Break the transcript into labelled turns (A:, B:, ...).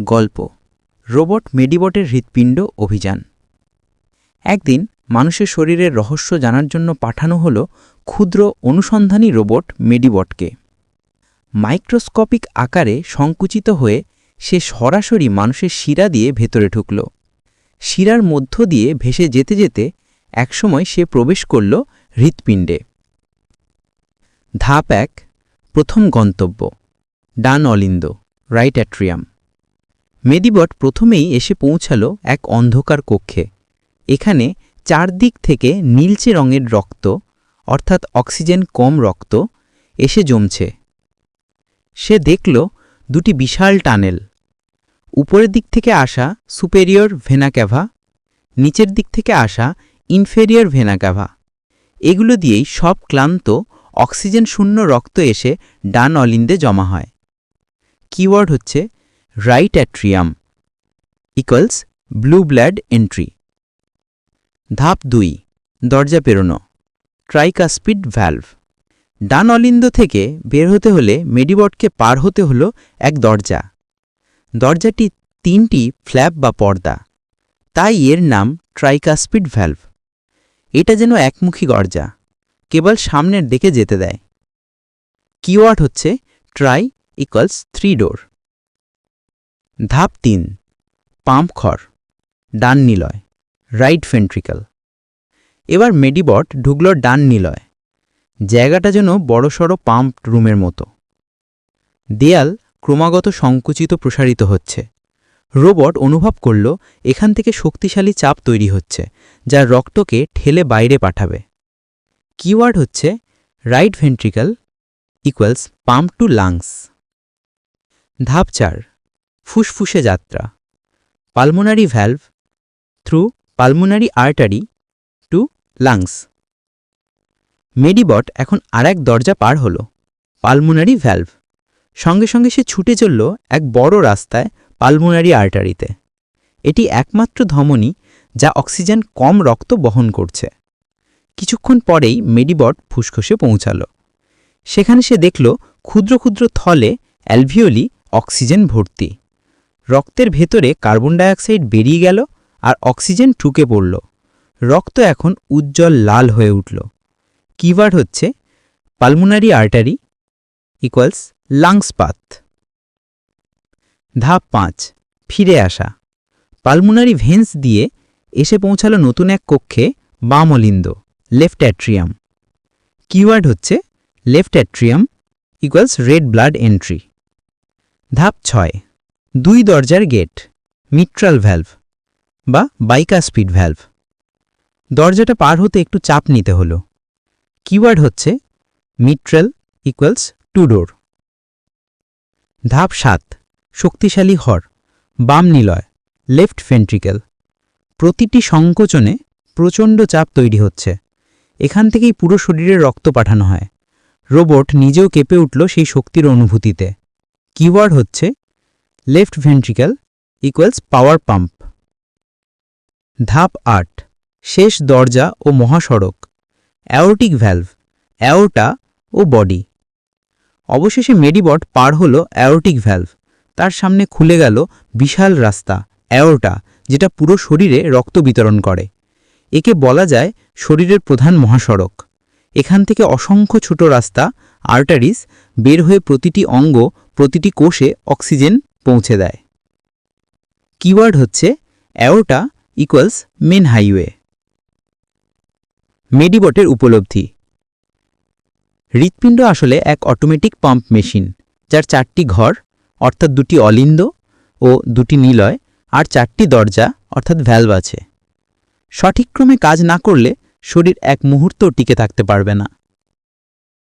A: গল্প। রোবট মেডিবটের হৃৎপিণ্ড অভিযান। একদিন মানুষের শরীরের রহস্য জানার জন্য পাঠানো হল ক্ষুদ্র অনুসন্ধানী রোবট মেডিবটকে। মাইক্রোস্কোপিক আকারে সংকুচিত হয়ে সে সরাসরি মানুষের শিরা দিয়ে ভেতরে ঢুকল। শিরার মধ্য দিয়ে ভেসে যেতে যেতে একসময় সে প্রবেশ করল হৃৎপিণ্ডে। ধাপ এক, প্রথম গন্তব্য ডান অলিন্দ রাইট অ্যাট্রিয়াম। মেদিবট প্রথমেই এসে পৌঁছাল এক অন্ধকার কক্ষে। এখানে চারদিক থেকে নীলচে রঙের রক্ত, অর্থাৎ অক্সিজেন কম রক্ত, এসে জমছে। সে দেখল দুটি বিশাল টানেল। উপরের দিক থেকে আসা সুপেরিয়র ভেনাক্যাভা, নিচের দিক থেকে আসা ইনফেরিয়র ভেনাক্যাভা। এগুলো দিয়েই সব ক্লান্ত অক্সিজেন শূন্য রক্ত এসে ডান অলিন্দে জমা হয়। কিওয়ার্ড হচ্ছে right atrium equals blue blood entry ধাপ দুই, দরজা পেরোনো ট্রাইকাস্পিড ভ্যালভ ডান অলিন্দ থেকে বের হতে হলে মেডিবটকে পার হতে হল এক দরজা। দরজাটি তিনটি ফ্ল্যাপ বা পর্দা, তাই এর নাম ট্রাইকাস্পিড ভ্যালভ এটা যেন একমুখী দরজা, কেবল সামনের দিকে যেতে দেয়। কিওয়ার্ড হচ্ছে ট্রাই ইকুয়ালস থ্রি ডোর ধাপ তিন, পাম্প খর ডান নিলয়, রাইট ভেন্ট্রিকল। এবার মেডিবট ঢুকল ডান নিলয়, জায়গাটা যেন বড়সড় পাম্প রুমের মতো। দেয়াল ক্রমাগত সংকুচিত প্রসারিত হচ্ছে। রোবট অনুভব করল এখান থেকে শক্তিশালী চাপ তৈরি হচ্ছে, যা রক্তকে ঠেলে বাইরে পাঠাবে। কিওয়ার্ড হচ্ছে, right ventricle equals pump to lungs. ধাপ চার ফুসফুসে যাত্রা। Pulmonary valve through pulmonary artery to lungs Medibot এখন আর এক দরজা পার হল। পালমোনারি ভ্যালভ সঙ্গে সঙ্গে সে ছুটে চলল এক বড় রাস্তায় পালমোনারি আর্টারিতে এটি একমাত্র ধমনী যা অক্সিজেন কম রক্ত বহন করছে। কিছুক্ষণ পরেই মেডিবট ফুসখসে পৌঁছাল। সেখানে সে দেখল ক্ষুদ্র ক্ষুদ্র থলে, অ্যালভিওলি, অক্সিজেন ভর্তি। রক্তের ভেতরে কার্বন ডাইঅক্সাইড বেরিয়ে গেল আর অক্সিজেন ঠুকে পড়ল। রক্ত এখন উজ্জ্বল লাল হয়ে উঠল। কিওয়ার্ড হচ্ছে pulmonary artery equals lungs path ধাপ পাঁচ, ফিরে আসা। পালমোনারি ভেন্স দিয়ে এসে পৌঁছালো নতুন এক কক্ষে বাম অলিন্দ লেফট অ্যাট্রিয়াম কিওয়ার্ড হচ্ছে left atrium equals red blood entry ধাপ ছয় দুই দরজার গেট, মিট্রাল ভ্যালভ বা বাইকা স্পিড ভ্যালভ দরজাটা পার হতে একটু চাপ নিতে হল। কিওয়ার্ড হচ্ছে মিট্রাল ইকুয়ালস টু ডোর ধাপ সাত, শক্তিশালী হর, বাম নিলয় লেফট ভেন্ট্রিকেল প্রতিটি সংকোচনে প্রচণ্ড চাপ তৈরি হচ্ছে। এখান থেকেই পুরো শরীরে রক্ত পাঠানো হয়। রোবট নিজেও কেঁপে উঠল সেই শক্তির অনুভূতিতে। কিওয়ার্ড হচ্ছে left ventricle equals power pump ধাপ আট, শেষ দরজা ও মহাসড়ক অ্যাওরটিক ভ্যালভ অ্যাওটা ও বডি অবশেষে মেডিবট পার হল অ্যাওরটিক ভ্যালভ তার সামনে খুলে গেল বিশাল রাস্তা অ্যাওটা যেটা পুরো শরীরে রক্ত বিতরণ করে। একে বলা যায় শরীরের প্রধান মহাসড়ক। এখান থেকে অসংখ্য ছোট রাস্তা আর্টারিস বের হয়ে প্রতিটি অঙ্গ, প্রতিটি কোষে অক্সিজেন পৌঁছে দেয়। কিওয়ার্ড হচ্ছে অ্যাওটা ইকুয়ালস মেন হাইওয়ে মেডিবটের উপলব্ধি। হৃৎপিণ্ড আসলে এক অটোমেটিক পাম্প মেশিন যার চারটি ঘর, অর্থাৎ দুটি অলিন্দ ও দুটি নিলয়, আর চারটি দরজা, অর্থাৎ ভ্যালভ আছে। সঠিক ক্রমে কাজ না করলে শরীর এক মুহূর্তও টিকে থাকতে পারবে না।